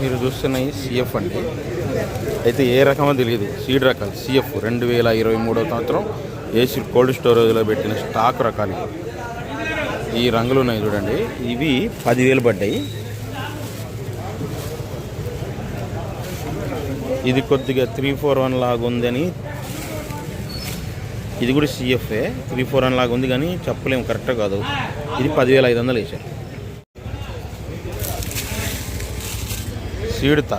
మీరు చూస్తున్న సిఎఫ్ అండి. అయితే ఏ రకమో తెలియదు. సీడ్ రకాలు. సిఎఫ్ రెండు వేల ఇరవై మూడో సంవత్సరం ఏసీ కోల్డ్ స్టోరేజ్లో పెట్టిన స్టాక్ రకాలు ఈ రంగులు ఉన్నాయి చూడండి. ఇవి పదివేలు పడ్డాయి. ఇది కొద్దిగా త్రీ ఫోర్ వన్ లాగా ఉందని. ఇది కూడా సిఎఫ్ఏ త్రీ ఫోర్ వన్ లాగా ఉంది కానీ చెప్పలేము. కరెక్ట్ కాదు. ఇది పదివేల ఐదు వందలు వేసారు. సీడ్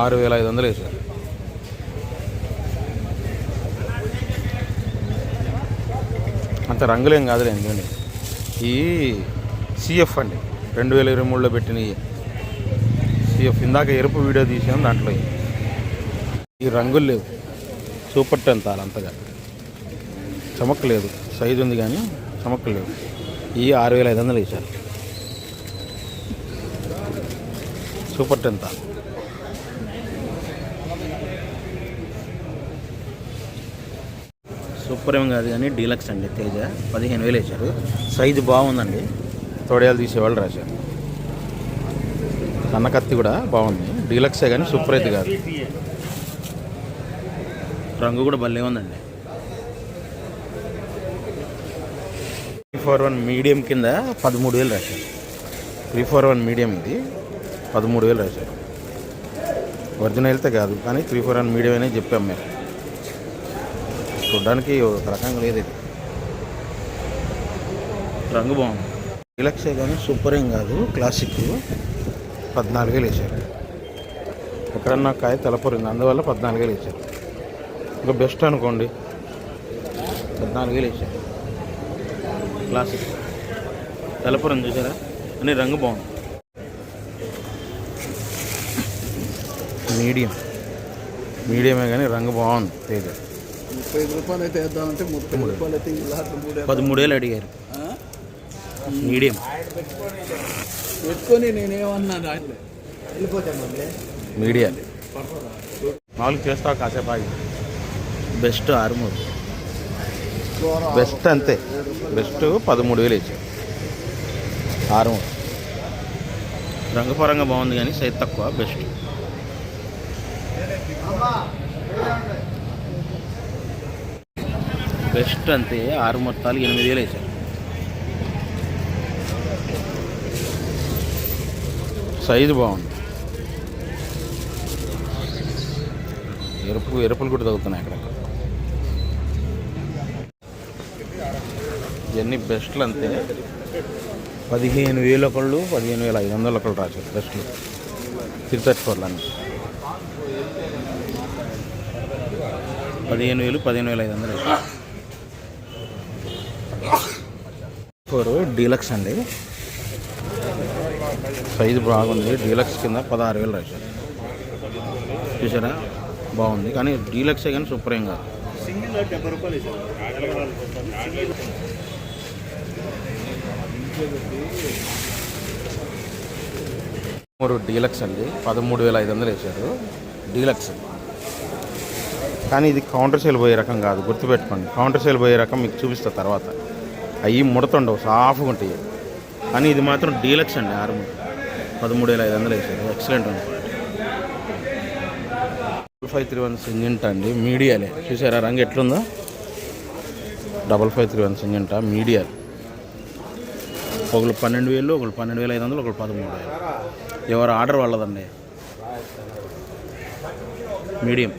ఆరు వేల ఐదు వందలు వేసారు అంత రంగులేం కాదులే ఎందుకండి ఈ సిఎఫ్ అండి రెండు వేల ఇరవై మూడులో పెట్టిన సిఎఫ్ ఇందాక ఎరుపు వీడియో తీసాం దాంట్లో ఈ రంగులు లేవు. సూపర్ టెన్ తాలు అంతగా. చమక్ లేదు. సైజు ఉంది కానీ చమక్ లేవు. ఈ ఆరు వేల ఐదు వందలు వేసారు సూపర్ టెన్త్. సూపర్ ఏం కాదు కానీ డీలక్స్ అండి తేజ. పదిహేను వేలు వేశారు. సైజు బాగుందండి. తొడయాలు తీసేవాళ్ళు రాశారు. కన్నకత్తి కూడా బాగుంది. డీలక్సే కానీ సూపర్ అయితే కాదు. రంగు కూడా భలే ఉందండి. త్రీ ఫోర్ వన్ మీడియం కింద పదమూడు వేలు రాశారు. త్రీ ఫోర్ వన్ మీడియం ఇది. పదమూడు వేలు రాశారు ఒరిజినల్ అయితే కాదు కానీ త్రీ ఫోర్ వన్ మీడియం అనే చెప్పాం మేము. చూడడానికి ఒక రకంగా లేదు ఇది. రంగు బాగుంది. డీలక్సే కానీ సూపర్ ఏం కాదు క్లాసిక్ పద్నాలుగు వేలు వేసారు ఎక్కడన్నా కాయ తెలపరింది అందువల్ల పద్నాలుగు వేలు వేసారు ఇంకా బెస్ట్ అనుకోండి. పద్నాలుగు వేలు వేసారు క్లాసిక్ తెలపరం చూసారా? అని రంగు బాగుంది. మీడియం. మీడియమే కానీ రంగు బాగుంది తేజ ముప్పై ఐదు రూపాయలు అయితే వేద్దామంటే ముప్పై రూపాయలు అయితే పదమూడేళ్ళు అడిగారు? మీడియం. పెట్టుకొని వెళ్ళిపోతాను మీడియా. మామూలుగా చేస్తావు కాసేపు ఆగి. బెస్ట్ ఆరుమూరు. బెస్ట్ అంతే. బెస్ట్ పదమూడు వేలు ఇచ్చారు ఆరుమూరు. రంగుపరంగా బాగుంది కానీ సైజ్ తక్కువ బెస్ట్. బెస్ట్ అంతే ఆరు మొత్తాలు ఎనిమిది వేలు వేసారు సైజు బాగుంది. ఎరుపు ఎరుపులు కూడా తగ్గుతున్నాయి అక్కడ ఇవన్నీ బెస్ట్లు అంతే. పదిహేను వేలు ఒకళ్ళు పదిహేను వేల ఐదు వందలు ఒకళ్ళు రాశారు బెస్ట్లు. త్రీ థర్టీ ఫోర్లు అన్నీ పదిహేను వేలు పదిహేను వేల ఐదు వందలు ఫోర్ డీలక్స్ అండి. సైజు బాగుంది. డీలక్స్ కింద పదహారు వేలు రాశారు చూసారా? బాగుంది. కానీ డీలక్సే కానీ సూపర్ ఏం కాదు. సింగిల్ డెబ్బై రూపాయలు మూడు డీలక్స్ అండి. పదమూడు వేల ఐదు వందలు వేశారు డీలక్స్. కానీ ఇది కౌంటర్ సేల్ పోయే రకం కాదు గుర్తుపెట్టుకోండి. కౌంటర్ సేల్ పోయే రకం మీకు చూపిస్తా తర్వాత. అవి ముడతుండవు సాఫ్గా ఉంటాయి. కానీ ఇది మాత్రం డీలక్స్ అండి ఆరు పదమూడు వేల ఐదు వందలు వేసారు. ఎక్సలెంట్ ఉంది. ఫైవ్ త్రీ వన్ సింజంట అండి మీడియాలే. చూసారా రంగు ఎట్లుందో? Double five three one Syngenta media ఒకళ్ళు పన్నెండు వేలు ఒకళ్ళు పన్నెండు వేల ఐదు వందలు ఒకళ్ళు పదమూడు వేలు. ఎవరు order వాళ్ళదండి? Medium.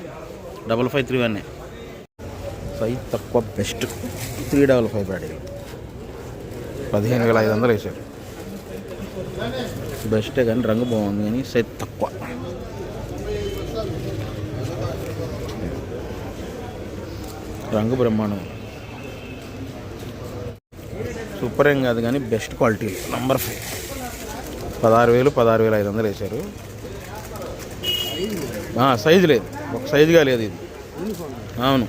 Double five three one size తక్కువ బెస్ట్ త్రీ డబల్ ఫైవ్ బ్యాడీ పదిహేను వేల ఐదు వందలు వేసారు. బెస్టే కానీ రంగు బాగుంది కానీ సైజ్ తక్కువ. రంగు బ్రహ్మాండం. సూపర్ ఏం కాదు కానీ బెస్ట్ క్వాలిటీ నంబర్ ఫైవ్ పదహారు వేలు పదహారు వేల ఐదు వందలు వేశారు సైజు లేదు. ఒక సైజుగా లేదు ఇది. అవును.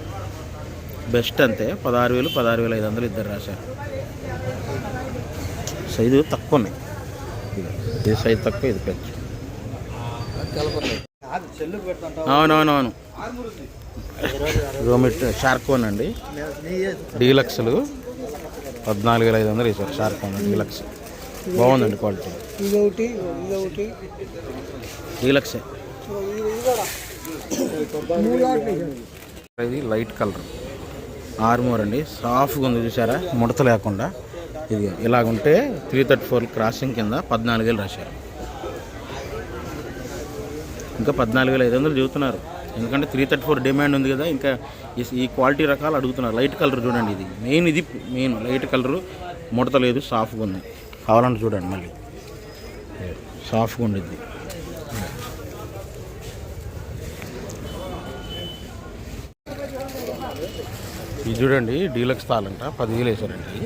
బెస్ట్ అంతే. పదహారు వేలు పదహారు వేల ఐదు వందలు ఇద్దరు రాశారు. సైజు తక్కువ ఉన్నాయి. ఇది. సైజు తక్కువ ఇది పెడతాంటావు అవునవునవును. రోమిట్ షార్కోన్ అండి. డీలక్స్లు పద్నాలుగు వేల ఐదు వందలు వేశారు. షార్కోన్ డీలక్స్. బాగుందండి క్వాలిటీ. డీలక్సే. ఇది లైట్ కలర్. ఆర్మోర్ అండి. సాఫ్ట్గా ఉంది చూసారా? ముడత లేకుండా. ఇది ఇలాగుంటే త్రీ థర్టీ ఫోర్ క్రాసింగ్ కింద పద్నాలుగు వేలు రాశారు. ఇంకా పద్నాలుగు వేల ఐదు వందలు చెబుతున్నారు. ఎందుకంటే త్రీ థర్టీ ఫోర్ డిమాండ్ ఉంది కదా ఇంకా ఈ- ఈ క్వాలిటీ రకాలు అడుగుతున్నారు. లైట్ కలర్ చూడండి ఇది. మెయిన్ ఇది మెయిన్ లైట్ కలరు. ముడత లేదు సాఫ్ట్గా ఉంది. కావాలంటే చూడండి మళ్ళీ. సాఫ్ట్గా ఉండిద్ది. ఇది చూడండి డీలక్స్ తాళంట పదివేలు వేశారండి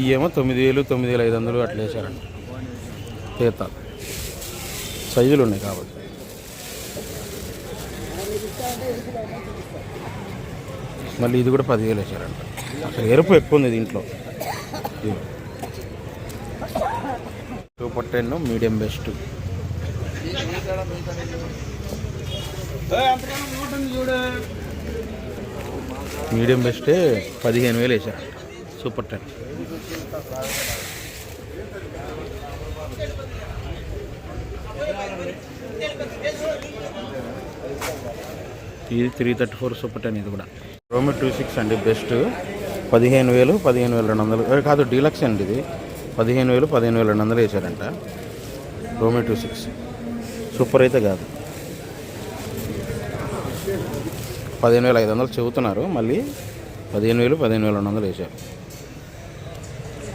ఈ ఏమో తొమ్మిది వేలు తొమ్మిది వేలు ఐదు వందలు అట్లా వేశారంట. తీర్థాలు సైజులు ఉన్నాయి కాబట్టి. మళ్ళీ ఇది కూడా పదివేలు వేశారంట. అసలు ఎరుపు ఎక్కువ ఉంది దీంట్లో. Super ten medium best. Medium బెస్టే పదిహేను వేలు వేశారంట సూపర్ టెన్. ఇది three thirty four super ten ఇది కూడా. రోమి టూ సిక్స్ అండి బెస్ట్. పదిహేను వేలు పదిహేను వేల రెండు వందలు. కాదు డీలక్స్ అండి ఇది. పదిహేను వేలు పదిహేను వేల రెండు వందలు వేసారంట రోమి టూ సిక్స్. సూపర్ అయితే కాదు. పదిహేను వేల ఐదు వందలు చెబుతున్నారు. మళ్ళీ పదిహేను వేలు పదిహేను వేల రెండు వందలు వేశారు.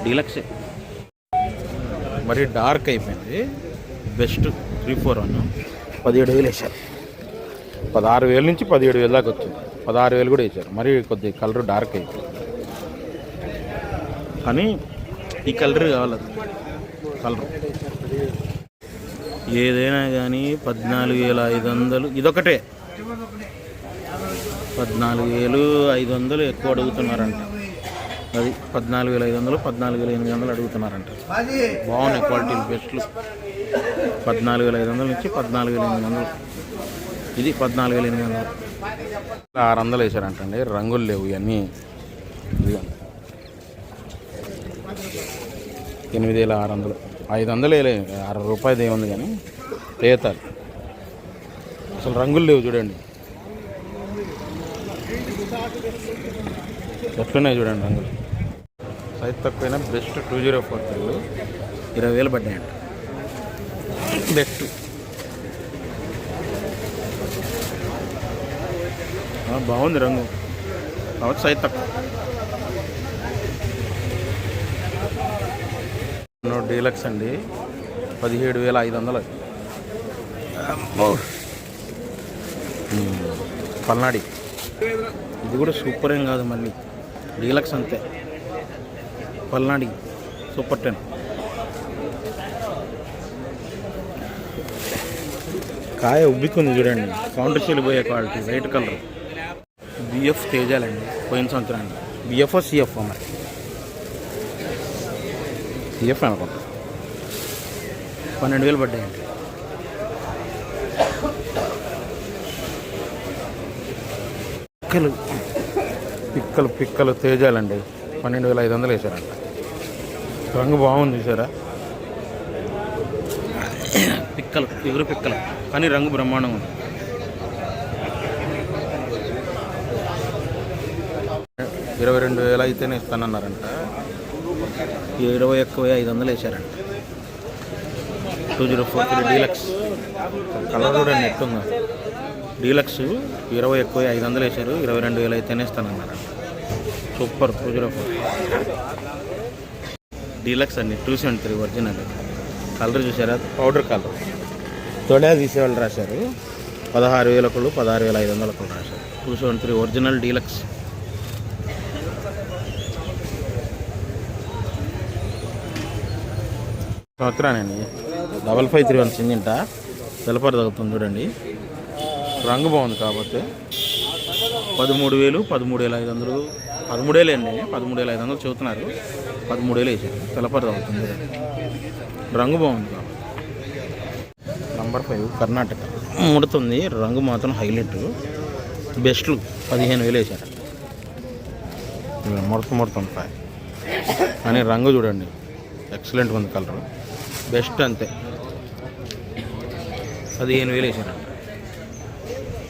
డీలక్సే. మరి డార్క్ అయిపోయింది. Best three four one. పదిహేడు వేలు వేశారు. పదహారు వేల నుంచి పదిహేడు వేల దాకా వచ్చింది. పదహారు వేలు కూడా వేశారు. మరి కొద్ది కలర్ డార్క్ అయిపోయింది. కానీ ఈ కలర్ కావాలి. కలర్. ఏదైనా కానీ పద్నాలుగు వేల ఐదు వందలు. ఇదొకటే. పద్నాలుగు వేలు ఐదు వందలు ఎక్కువ అడుగుతున్నారంట. అది పద్నాలుగు వేల ఐదు వందలు పద్నాలుగు వేల ఎనిమిది వందలు అడుగుతున్నారంట. బాగున్నాయి క్వాలిటీలు బెస్ట్లు పద్నాలుగు వేల ఐదు వందల నుంచి పద్నాలుగు వేల ఎనిమిది వందలు. ఇది పద్నాలుగు వేల ఎనిమిది వందలు. ఆరు వందలు వేసారంటండి రంగులు లేవు ఇవన్నీ. ఎనిమిది వేల ఆరు వందలు. ఐదు వందలు వేలే అరవై రూపాయలు ఏముంది కానీ తేతాలి అసలు రంగులు లేవు చూడండి. ఎట్లున్నాయి చూడండి రంగులు. సైజ్ తక్కువైనా best two zero four three. ఇరవై వేలు పడ్డాయంట బెస్ట్. బాగుంది రంగు. కావచ్చు సైజ్ తక్కువ. డీలక్స్ అండి. పదిహేడు వేల ఐదు వందలు. పల్నాడి. ఇది కూడా సూపర్ ఏం కాదు మళ్ళీ. డీలక్స్ అంతే. పల్నాడి సూపర్ టెన్. కాయ ఉబ్బికుంది చూడండి. కౌంటర్ చెల్లిపోయే పోయే క్వాలిటీ వైట్ కలర్. బిఎఫ్ తేజాలండి పోయిన సంవత్సరానికి బిఎఫ్ సిఎఫ్ మరి. సిఎఫ్ అనుకుంటా. పన్నెండు వేలు పడ్డాయండి. పిక్కలు. పిక్కలు పిక్కలు తేజాలండి. పన్నెండు వేల ఐదు వందలు వేసారంట రంగు బాగుంది చూసారా? పిక్కలు ఎగురు పిక్కలు? కానీ రంగు బ్రహ్మాండంగా ఉంది. ఇరవై రెండు వేల అయితేనే ఇస్తానన్నారంట. ఇరవై ఒక్క ఐదు వందలు వేసారంట two zero four three deluxe. Colour కూడా నెట్ ఉందా డీలక్స్ ఇరవై ఎక్కువ ఐదు వందలు వేశారు ఇరవై రెండు వేలు అయితేనే ఇస్తానన్నారంట super two zero four deluxe అండి two seventy three original colour చూసారా? Powder colour. తొడే తీసేవాళ్ళు రాశారు. పదహారు వేల ఒకళ్ళు పదహారు వేల ఐదు వందల ఒకళ్ళు రాశారు. Two seventy three original deluxe. సంవత్సరానండి double five three one సింగింట? తెలపర తగ్గుతుంది చూడండి. రంగు బాగుంది కాబట్టి పదమూడు వేలు పదమూడు వేల ఐదు వందలు పదమూడు వేలు అండి పదమూడు వేల ఐదు వందలు చెబుతున్నారు. పదమూడు వేలు వేసారు తగ్గుతుంది చూడండి రంగు బాగుంది కాబట్టి. నంబర్ ఫైవ్ కర్ణాటక ముడుతుంది రంగు మాత్రం హైలైట్. బెస్ట్లు పదిహేను వేలు వేసారు. ముడత ముడత ఉంటాయి. కానీ రంగు చూడండి. ఎక్సలెంట్ ఉంది కలర్ బెస్ట్ అంతే. పదిహేను వేలు వేసారంట